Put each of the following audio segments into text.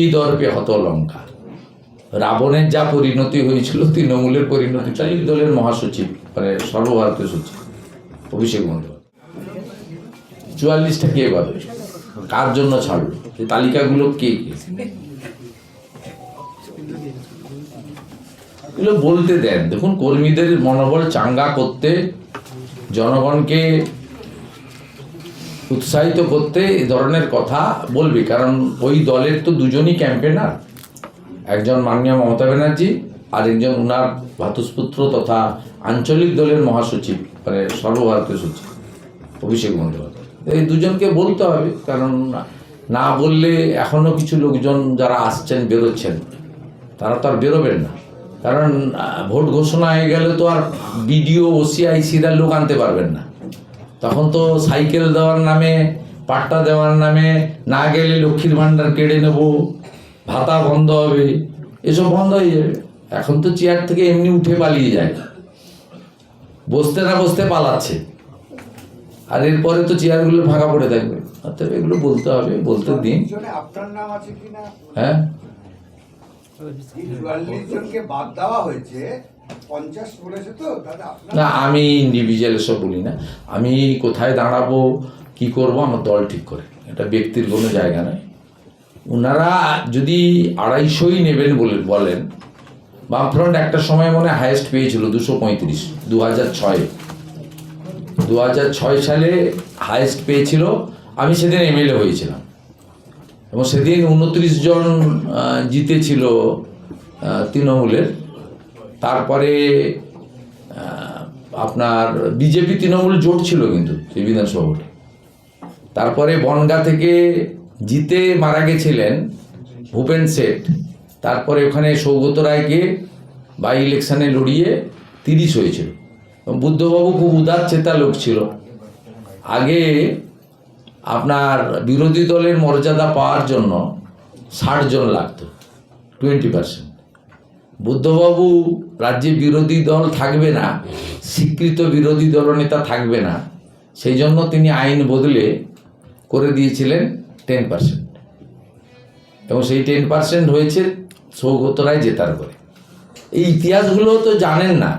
এই দর্পে হত লঙ্কা রাবণের যা পরিণতি হয়েছিল, তৃণমূলের পরিণতি তাই দলের মহাসচিব মানে সর্বভারতীয় সচিব, অভিষেক বন্দ্যোপাধ্যায়। চুয়াল্লিশটা কে পাবে কার জন্য ছাড়লো? এই তালিকাগুলো কে কে? এগুলো বলতে দেন। দেখুন, কর্মীদের মনোবল চাঙ্গা করতে জনগণকে উৎসাহিত করতে এই ধরনের কথা বলবি, কারণ ওই দলের তো দুজনই ক্যাম্পেনার একজন মাননীয় মমতা ব্যানার্জি আর একজন উনার ভাতুষপুত্র তথা আঞ্চলিক দলের মহাসচিব মানে সর্বভারতীয় সচিব, অভিষেক বন্দ্যোপাধ্যায়। এই দুজনকে বলতে হবে, কারণ না বললে এখনও কিছু লোকজন যারা আসছেন, বেরোচ্ছেন, তারা তো আর বেরোবেন না। কারণ ভোট ঘোষণা হয়ে গেলে তো আর বিডিও ওসিআইসিরা লোক আনতে পারবেন না। তখন তো সাইকেল দেওয়ার নামে পাট্টা দেওয়ার নামে না গেলে লক্ষ্মীর ভাণ্ডার কেড়ে নেব ভাতা বন্ধ হবে এসব বন্ধ হয়ে যাবে। এখন তো চেয়ার থেকে এমনি উঠে পালিয়ে যায়। বসতে না বসতে পালাচ্ছে। আর এরপরে তো চেয়ারগুলো ফাঁকা পড়ে থাকবে। অতএব এগুলো বলতে হবে বলতে দিন। পিছনে আপনার নাম আছে কিনা হ্যাঁ? বাদ দেওয়া হয়েছে। না, আমি ইন্ডিভিজুয়াল এসব বলি না। আমি কোথায় দাঁড়াবো, কি করব, আমার দল ঠিক করে। এটা ব্যক্তির কোনো জায়গা নয়। ওনারা যদি আড়াইশোই নেবেন বলে বলেন, বামফ্রন্ট একটা সময় মনে হায়েস্ট পেয়েছিল, দুশো পঁয়ত্রিশ দু হাজার ছয়। দু হাজার ছয় সালে হায়েস্ট পেয়েছিল, আমি সেদিন এমএলএ হয়েছিলাম। এবং সেদিন উনত্রিশ জন জিতেছিল তৃণমূলের। তারপরে আপনার বিজেপি তৃণমূল জোট ছিল কিন্তু সেই বিধানসভা তারপরে বনগা থেকে জিতে মারা গেছিলেন ভূপেন শেঠ তারপরে ওখানে সৌগত রায়কে বাই ইলেকশনে লড়িয়ে তিরিশ হয়েছিল। বুদ্ধবাবু খুব উদার চেতা লোক ছিল। আগে আপনার বিরোধী দলের মর্যাদা পাওয়ার জন্য ষাট জন লাগতো টোয়েন্টি পার্সেন্ট বুদ্ধবাবু রাজ্যে বিরোধী দল থাকবে না, স্বীকৃত বিরোধী দলনেতা থাকবে না। সেই জন্য তিনি আইন বদলে করে দিয়েছিলেন টেন পার্সেন্ট এবং সেই টেন পার্সেন্ট হয়েছে সৌগত রায় জেতার করে। এই ইতিহাসগুলো তো জানেন না।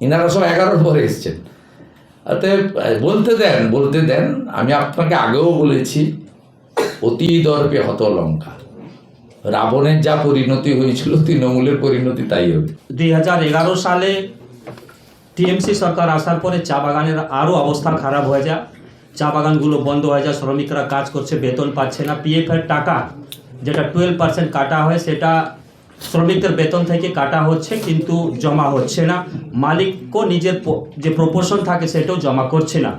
ইনারা সব এগারোর পরে এসছেন। অতএব, বলতে দেন বলতে দেন, আমি আপনাকে আগেও বলেছি অতি দর্পে হত লঙ্কা রাবণের যা পরিণতি হয়েছিল, তৃণমূলের পরিণতি তাই হবে। দু হাজার এগারো সালে টিএমসি সরকার আসার পরে চা বাগানের আরও অবস্থা খারাপ হয়ে যায়। চা বাগানগুলো বন্ধ হয়ে যায়, শ্রমিকরা কাজ করছে, বেতন পাচ্ছে না। পিএফ এর টাকা যেটা টুয়েলভ পার্সেন্ট কাটা হয়, সেটা শ্রমিকদের বেতন থেকে কাটা হচ্ছে, কিন্তু জমা হচ্ছে না। মালিকও নিজের যে প্রপোর্শন থাকে, সেটাও জমা করছে না।